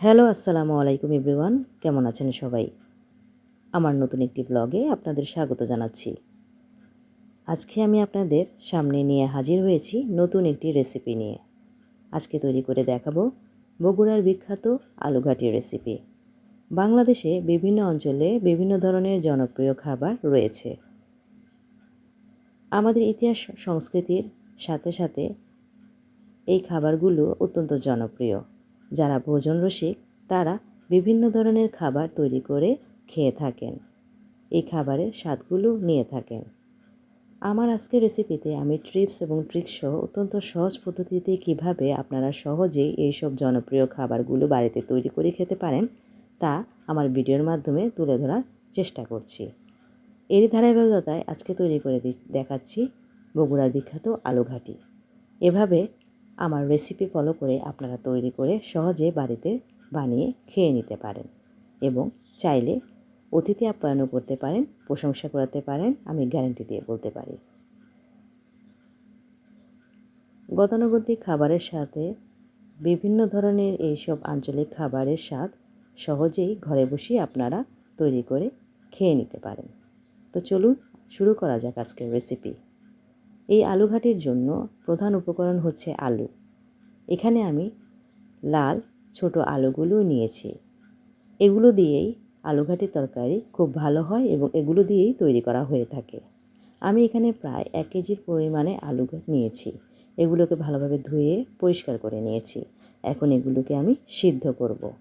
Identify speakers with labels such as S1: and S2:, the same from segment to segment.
S1: Hello, আসসালামু আলাইকুম everyone. কেমন আছেন সবাই? আমার নতুন একটি ব্লগে আপনাদের স্বাগত জানাচ্ছি। আজকে আমি আপনাদের সামনে নিয়ে হাজির হয়েছি নতুন একটি রেসিপি নিয়ে। আজকে তৈরি করে দেখাবো বগুড়ার বিখ্যাত আলুঘাটির রেসিপি। বাংলাদেশে বিভিন্ন অঞ্চলে বিভিন্ন ধরনের জনপ্রিয় খাবার রয়েছে। আমাদের ইতিহাস সংস্কৃতির সাথে সাথে এই খাবারগুলো অত্যন্ত জনপ্রিয়। যারা ভোজন রসিক, তারা বিভিন্ন ধরনের খাবার তৈরি করে খেয়ে থাকেন। এই খাবারের স্বাদগুলো নিয়ে থাকেন। আমার আজকের রেসিপিতে আমি ট্রিপস এবং ট্রিক্স সহ অত্যন্ত সহজ পদ্ধতিতে কীভাবে আপনারা সহজেই এইসব জনপ্রিয় খাবারগুলো বাড়িতে তৈরি করে খেতে পারেন, তা আমার ভিডিওর মাধ্যমে তুলে ধরার চেষ্টা করছি। এরই ধারাবাহিকতায় আজকে তৈরি করে দেখাচ্ছি বগুড়ার বিখ্যাত আলুঘাটি। এভাবে আমার রেসিপি ফলো করে আপনারা তৈরি করে সহজে বাড়িতে বানিয়ে খেয়ে নিতে পারেন এবং চাইলে অতিথি আপ্যায়নও করতে পারেন, প্রশংসা করাতে পারেন, আমি গ্যারান্টি দিয়ে বলতে পারি। গতানুগতিক খাবারের সাথে বিভিন্ন ধরনের এইসব আঞ্চলিক খাবারের স্বাদ সহজেই ঘরে বসেই আপনারা তৈরি করে খেয়ে নিতে পারেন। তো চলুন, শুরু করা যাক আজকের রেসিপি এই আলুঘাটির জন্য প্রধান উপকরণ হচ্ছে আলু। এখানে আমি লাল ছোট আলুগুলো নিয়েছি। এগুলো দিয়েই আলুঘাটির তরকারি খুব ভালো হয় এবং এগুলো দিয়েই তৈরি করা হয়ে থাকে। আমি এখানে প্রায় এক কেজির পরিমাণে আলু নিয়েছি। এগুলোকে ভালোভাবে ধুয়ে পরিষ্কার করে নিয়েছি। এখন এগুলোকে আমি সিদ্ধ করব।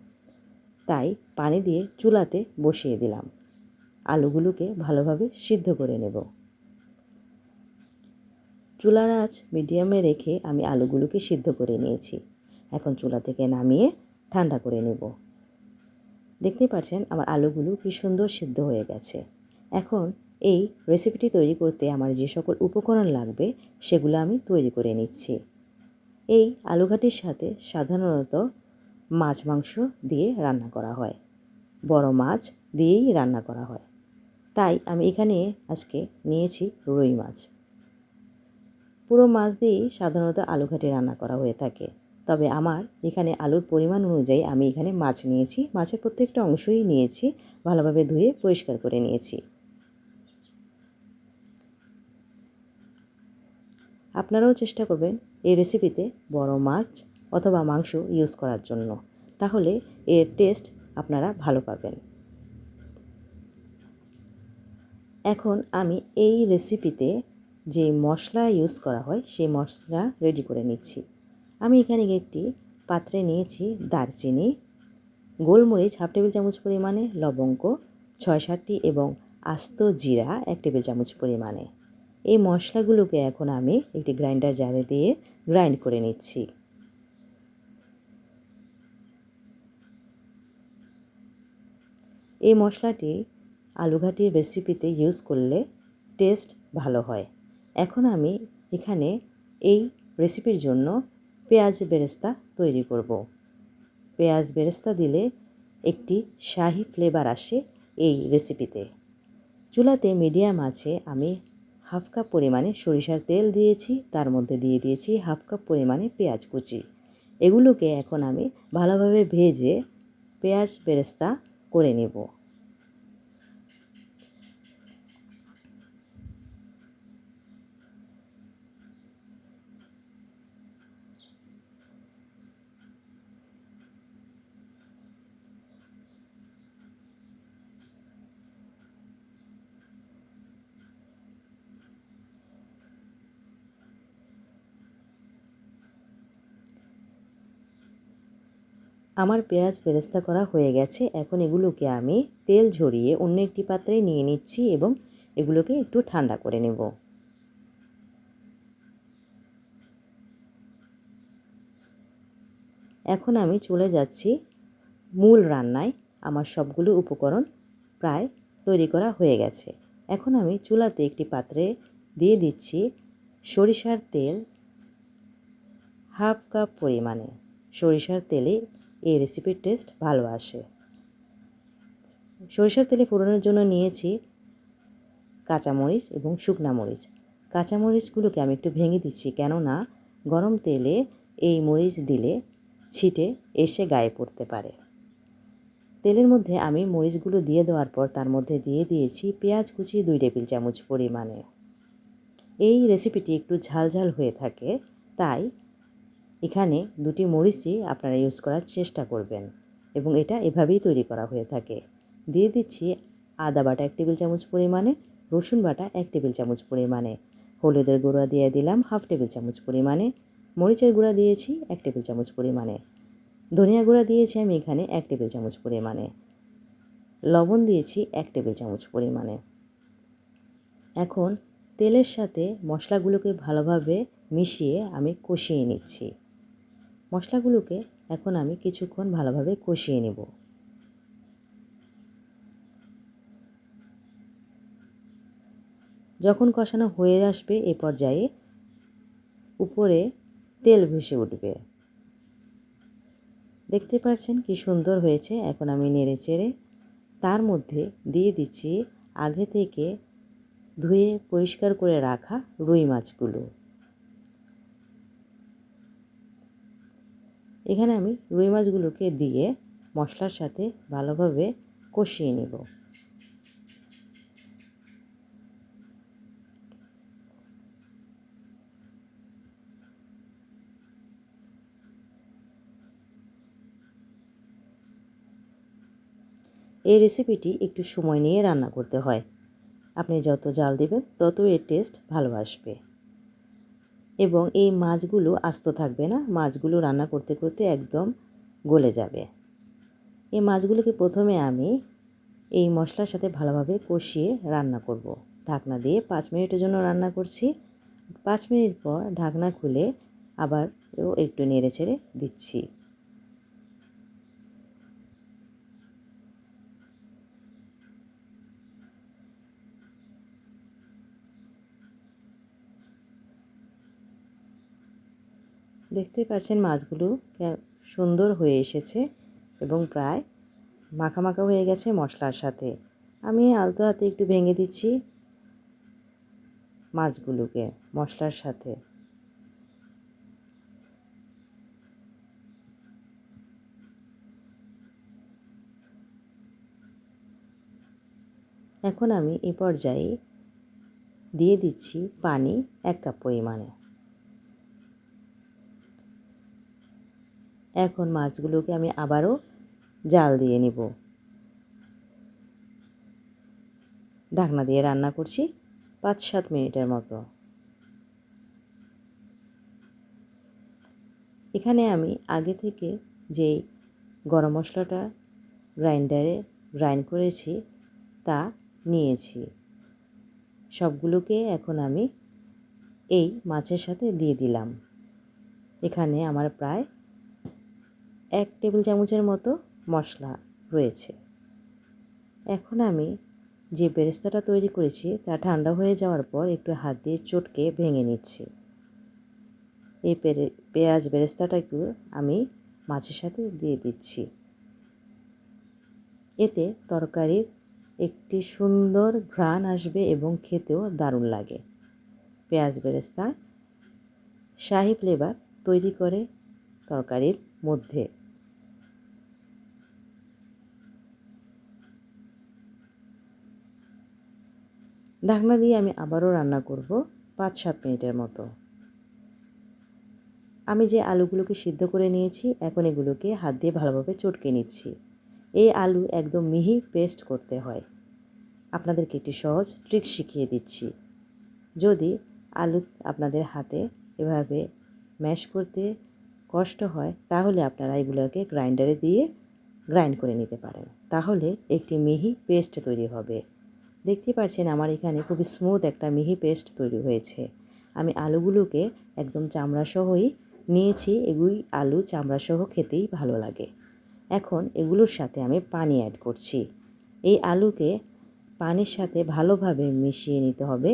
S1: তাই পানি দিয়ে চুলাতে বসিয়ে দিলাম। আলুগুলোকে ভালোভাবে সিদ্ধ করে নেব। চুলার আঁচ মিডিয়ামে রেখে আমি আলুগুলোকে সিদ্ধ করে নিয়েছি। এখন চুলা থেকে নামিয়ে ঠান্ডা করে নেব। দেখতে পাচ্ছেন আমার আলুগুলো কি সুন্দর সিদ্ধ হয়ে গেছে। এখন এই রেসিপিটি তৈরি করতে আমার যে সকল উপকরণ লাগবে, সেগুলো আমি তৈরি করে নিচ্ছি। এই আলুঘাটির সাথে সাধারণত মাছ মাংস দিয়ে রান্না করা হয়। বড় মাছ দিয়েই রান্না করা হয়। তাই আমি এখানে আজকে নিয়েছি রুই মাছ। পুরো মাছ দিয়েই সাধারণত আলু ঘাটি রান্না করা হয়ে থাকে। তবে আমার এখানে আলুর পরিমাণ অনুযায়ী আমি এখানে মাছ নিয়েছি। মাছের প্রত্যেকটা অংশই নিয়েছি, ভালোভাবে ধুয়ে পরিষ্কার করে নিয়েছি। আপনারাও চেষ্টা করবেন এই রেসিপিতে বড় মাছ অথবা মাংস ইউজ করার জন্য। তাহলে এর টেস্ট আপনারা ভালো পাবেন। এখন আমি এই রেসিপিতে যে মশলা ইউজ করা হয়, সেই মশলা রেডি করে নিচ্ছি। আমি এখানে একটি পাত্রে নিয়েছি দারচিনি, গোলমরিচ হাফ টেবিল চামচ পরিমাণে, লবঙ্গ ছয় সাতটি এবং আস্ত জিরা এক টেবিল চামচ পরিমাণে। এই মশলাগুলোকে এখন আমি একটি গ্রাইন্ডার জারে দিয়ে গ্রাইন্ড করে নিচ্ছি। এই মশলাটি আলুঘাটির রেসিপিতে ইউজ করলে টেস্ট ভালো হয়। এখন আমি এখানে এই রেসিপির জন্য পেঁয়াজ বেরেস্তা তৈরি করব। পেঁয়াজ বেরেস্তা দিলে একটি শাহি ফ্লেভার আসে এই রেসিপিতে চুলাতে মিডিয়াম আছে, আমি হাফ কাপ পরিমাণে সরিষার তেল দিয়েছি, তার মধ্যে দিয়ে দিয়েছি হাফ কাপ পরিমাণে পেঁয়াজ কুচি। এগুলোকে এখন আমি ভালোভাবে ভেজে পেঁয়াজ বেরেস্তা করে নেব। আমার পেঁয়াজ বেরেস্তা করা হয়ে গেছে। এখন এগুলোকে আমি তেল ঝরিয়ে অন্য একটি পাত্রে নিয়ে নিচ্ছি এবং এগুলোকে একটু ঠান্ডা করে নেব। এখন আমি চলে যাচ্ছি মূল রান্নায়। আমার সবগুলো উপকরণ প্রায় তৈরি করা হয়ে গেছে। এখন আমি চুলাতে একটি পাত্রে দিয়ে দিচ্ছি সরিষার তেল হাফ কাপ পরিমাণে। সরিষার তেলে এই রেসিপির টেস্ট ভালো আসে। সরিষার তেলে ফোড়নের জন্য নিয়েছি কাঁচামরিচ এবং শুকনা মরিচ। কাঁচামরিচগুলোকে আমি একটু ভেঙে দিচ্ছি কেননা গরম তেলে এই মরিচ দিলে ছিটে এসে গায়ে পড়তে পারে। তেলের মধ্যে আমি মরিচগুলো দিয়ে দেওয়ার পর তার মধ্যে দিয়ে দিয়েছি পেঁয়াজ কুচি দুই টেবিল চামচ পরিমাণে। এই রেসিপিটি একটু ঝালঝাল হয়ে থাকে, তাই এখানে দুটি মরিচই আপনারা ইউজ করার চেষ্টা করবেন এবং এটা এভাবেই তৈরি করা হয়ে থাকে। দিয়ে দিচ্ছি আদা বাটা এক টেবিল চামচ পরিমাণে, রসুন বাটা এক টেবিল চামচ পরিমাণে, হলুদের গুঁড়া দিয়ে দিলাম হাফ টেবিল চামচ পরিমাণে, মরিচের গুঁড়া দিয়েছি এক টেবিল চামচ পরিমাণে, ধনিয়া গুঁড়া দিয়েছি আমি এখানে এক টেবিল চামচ পরিমাণে, লবণ দিয়েছি এক টেবিল চামচ পরিমাণে। এখন তেলের সাথে মশলাগুলোকে ভালোভাবে মিশিয়ে আমি কষিয়ে নিচ্ছি। মশলাগুলোকে এখন আমি কিছুক্ষণ ভালোভাবে কষিয়ে নেব। যখন কষানো হয়ে আসবে এ পর্যায়ে উপরে তেল ভেসে উঠবে। দেখতে পাচ্ছেন কি সুন্দর হয়েছে? এখন আমি নেড়ে চেড়ে তার মধ্যে দিয়ে দিচ্ছি আগে থেকে ধুয়ে পরিষ্কার করে রাখা রুই মাছগুলো। এখানে আমি রুই মাছগুলোকে দিয়ে মশলার সাথে ভালোভাবে কষিয়ে নেব। এই রেসিপিটি একটু সময় নিয়ে রান্না করতে হয়। আপনি যত জাল দেবেন তত এর টেস্ট ভালো আসবে। এবং এই মাছগুলো আস্ত থাকবে না। মাছগুলো রান্না করতে করতে একদম গলে যাবে। এই মাছগুলোকে প্রথমে আমি এই মশলার সাথে ভালোভাবে কষিয়ে রান্না করব। ঢাকনা দিয়ে পাঁচ মিনিটের জন্য রান্না করছি। পাঁচ মিনিট পর ঢাকনা খুলে আবার একটু নেড়ে ছেড়ে দিচ্ছি। দেখতে পাচ্ছেন মাছগুলো সুন্দর হয়ে এসেছে এবং প্রায় মাখা মাখা হয়ে গেছে মশলার সাথে। আমি আলতো হাতে একটু ভেঙে দিচ্ছি মাছগুলোকে মশলার সাথে। এখন আমি এ পর্যায়ে দিয়ে দিচ্ছি পানি এক কাপ পরিমাণে। এখন মাছগুলোকে আমি আবারও জাল দিয়ে নিব। ঢাকনা দিয়ে রান্না করছি পাঁচ সাত মিনিটের মতো। এখানে আমি আগে থেকে যেই গরম মশলাটা গ্রাইন্ডারে গ্রাইন্ড করেছি, তা নিয়েছি। সবগুলোকে এখন আমি এই মাছের সাথে দিয়ে দিলাম। এখানে আমার প্রায় এক টেবিল চামচের মতো মশলা রয়েছে। এখন আমি যে বেরেস্তাটা তৈরি করেছি, তা ঠান্ডা হয়ে যাওয়ার পর একটু হাত দিয়ে চটকে ভেঙে নিচ্ছি। এই পেঁয়াজ বেরেস্তাটাকেও আমি মাছের সাথে দিয়ে দিচ্ছি। এতে তরকারির একটি সুন্দর ঘ্রাণ আসবে এবং খেতেও দারুণ লাগে। পেঁয়াজ বেরেস্তা, শাহি ফ্লেভার তৈরি করে তরকারির মধ্যে। ঢাকনা দিয়ে আমি আবারও রান্না করব পাঁচ সাত মিনিটের মতো। আমি যে আলুগুলোকে সিদ্ধ করে নিয়েছি, এখন এগুলোকে হাত দিয়ে ভালোভাবে চটকে নিচ্ছি। এই আলু একদম মিহি পেস্ট করতে হয়। আপনাদেরকে একটি সহজ ট্রিক শিখিয়ে দিচ্ছি। যদি আলু আপনাদের হাতে এভাবে ম্যাশ করতে কষ্ট হয়, তাহলে আপনারা এগুলোকে গ্রাইন্ডারে দিয়ে গ্রাইন্ড করে নিতে পারেন। তাহলে একটি মিহি পেস্ট তৈরি হবে। দেখতে পাচ্ছেন আমার এখানে খুবই স্মুথ একটা মিহি পেস্ট তৈরি হয়েছে। আমি আলুগুলোকে একদম চামড়াসহই নিয়েছি এগুলি আলু চামড়াসহ খেতেই ভালো লাগে। এখন এগুলোর সাথে আমি পানি অ্যাড করছি। এই আলুকে পানির সাথে ভালোভাবে মিশিয়ে নিতে হবে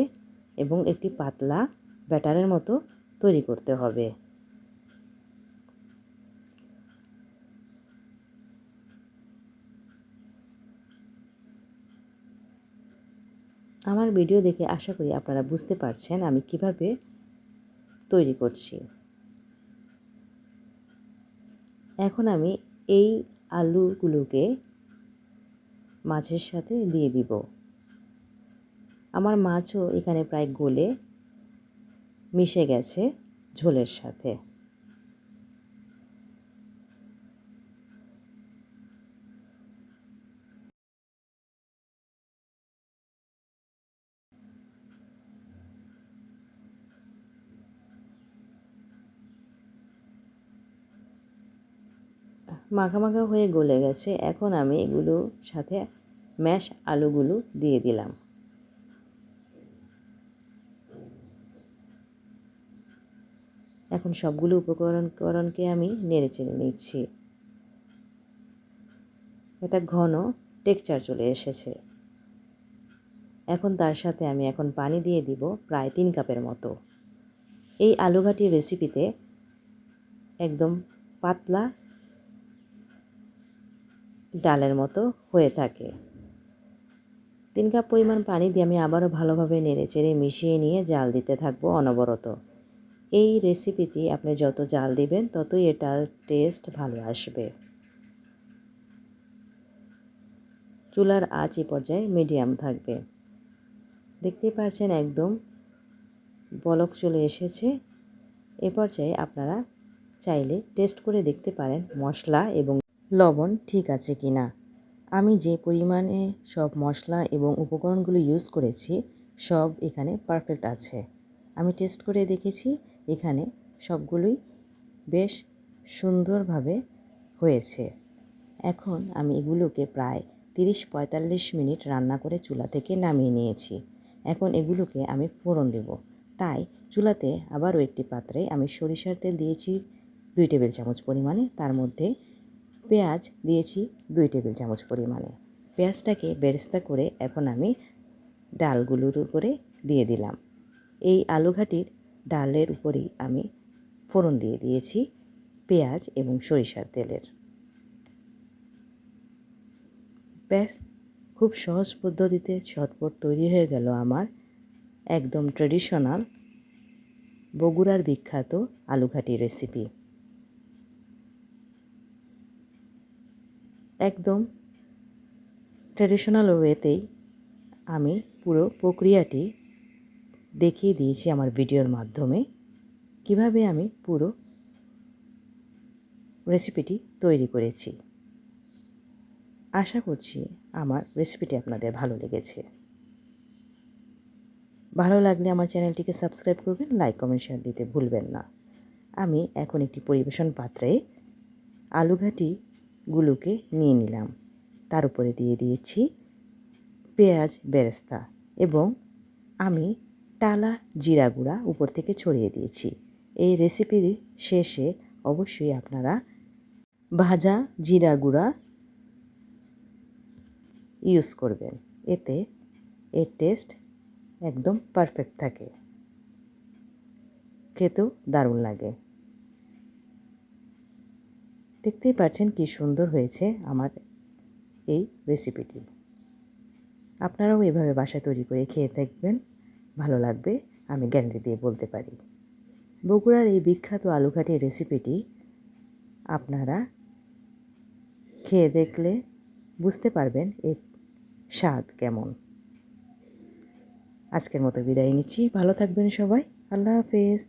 S1: এবং একটি পাতলা ব্যাটারের মতো তৈরি করতে হবে। আমার ভিডিও দেখে আশা করি আপনারা বুঝতে পারছেন আমি কীভাবে তৈরি করছি। এখন আমি এই আলুগুলোকে মাছের সাথে দিয়ে দিব। আমার মাছও এখানে প্রায় গলে মিশে গেছে ঝোলের সাথে। মাখা মাখা হয়ে গলে গেছে। এখন আমি এগুলো সাথে ম্যাশ আলুগুলো দিয়ে দিলাম। এখন সবগুলো উপকরণকরণকে আমি নেড়ে চেড়ে নিচ্ছি। এটা ঘন টেক্সচার চলে এসেছে। এখন তার সাথে আমি এখন পানি দিয়ে দিব প্রায় তিন কাপের মতো। এই আলুঘাটির রেসিপিতে একদম পাতলা ডালের মতো হয়ে থাকে। তিন কাপ পরিমাণ পানি দিয়ে আমি আবারও ভালোভাবে নেড়ে চেড়ে মিশিয়ে নিয়ে জাল দিতে থাকব অনবরত। এই রেসিপিটি আপনি যত জাল দিবেন, ততই এটা টেস্ট ভালো আসবে। চুলার আঁচ এই পর্যায়ে মিডিয়াম থাকবে। দেখতেই পাচ্ছেন একদম বলক চলে এসেছে। এ পর্যায়ে আপনারা চাইলে টেস্ট করে দেখতে পারেন মশলা এবং লবণ ঠিক আছে কি না? আমি যে পরিমাণে সব মশলা এবং উপকরণগুলো ইউজ করেছি, সব এখানে পারফেক্ট আছে। আমি টেস্ট করে দেখেছি, এখানে সবগুলোই বেশ সুন্দরভাবে হয়েছে। এখন আমি এগুলোকে প্রায় তিরিশ পঁয়তাল্লিশ মিনিট রান্না করে চুলা থেকে নামিয়ে নিয়েছি। এখন এগুলোকে আমি ফোড়ন দেব। তাই চুলাতে আবারও একটি পাত্রে আমি সরিষার তেল দিয়েছি, দুই টেবিল চামচ পরিমাণে। তার মধ্যে পেঁয়াজ দিয়েছি দুই টেবিল চামচ পরিমাণে। পেঁয়াজটাকে বেরেস্তা করে এখন আমি ডালগুলোর উপরে দিয়ে দিলাম। এই আলুঘাটির ডালের উপরেই আমি ফোড়ন দিয়ে দিয়েছি পেঁয়াজ এবং সরিষার তেলের। ব্যাস, খুব সহজ পদ্ধতিতে ঝটপট তৈরি হয়ে গেল আমার একদম ট্রেডিশনাল বগুড়ার বিখ্যাত আলুঘাটি রেসিপি একদম ট্র্যাডিশনাল ওয়েতেই আমি পুরো প্রক্রিয়াটি দেখিয়ে দিয়েছি আমার ভিডিওর মাধ্যমে। কীভাবে আমি পুরো রেসিপিটি তৈরি করেছি। আশা করছি আমার রেসিপিটি আপনাদের ভালো লেগেছে। ভালো লাগলে আমার চ্যানেলটিকে সাবস্ক্রাইব করবেন লাইক কমেন্ট শেয়ার দিতে ভুলবেন না। আমি এখন একটি পরিবেশন পাত্রে আলুঘাটিগুলোকে নিয়ে নিলাম। তার উপরে দিয়ে দিয়েছি পেঁয়াজ, বেরেস্তা এবং আমি টালা জিরা গুঁড়া উপর থেকে ছড়িয়ে দিয়েছি। এই রেসিপির শেষে অবশ্যই আপনারা ভাজা জিরা গুঁড়া ইউজ করবেন। এতে এর টেস্ট একদম পারফেক্ট থাকে। খেতেও দারুণ লাগে। দেখতেই পাচ্ছেন কি সুন্দর হয়েছে আমার এই রেসিপিটি আপনারাও এভাবে বাসা তৈরি করে খেয়ে থাকবেন ভালো লাগবে, আমি গ্যারান্টি দিয়ে বলতে পারি। বগুড়ার এই বিখ্যাত আলুঘাটির রেসিপিটি আপনারা খেয়ে দেখলে বুঝতে পারবেন এর স্বাদ কেমন। আজকের মতো বিদায় নিচ্ছি, ভালো থাকবেন সবাই, আল্লাহ হাফেজ।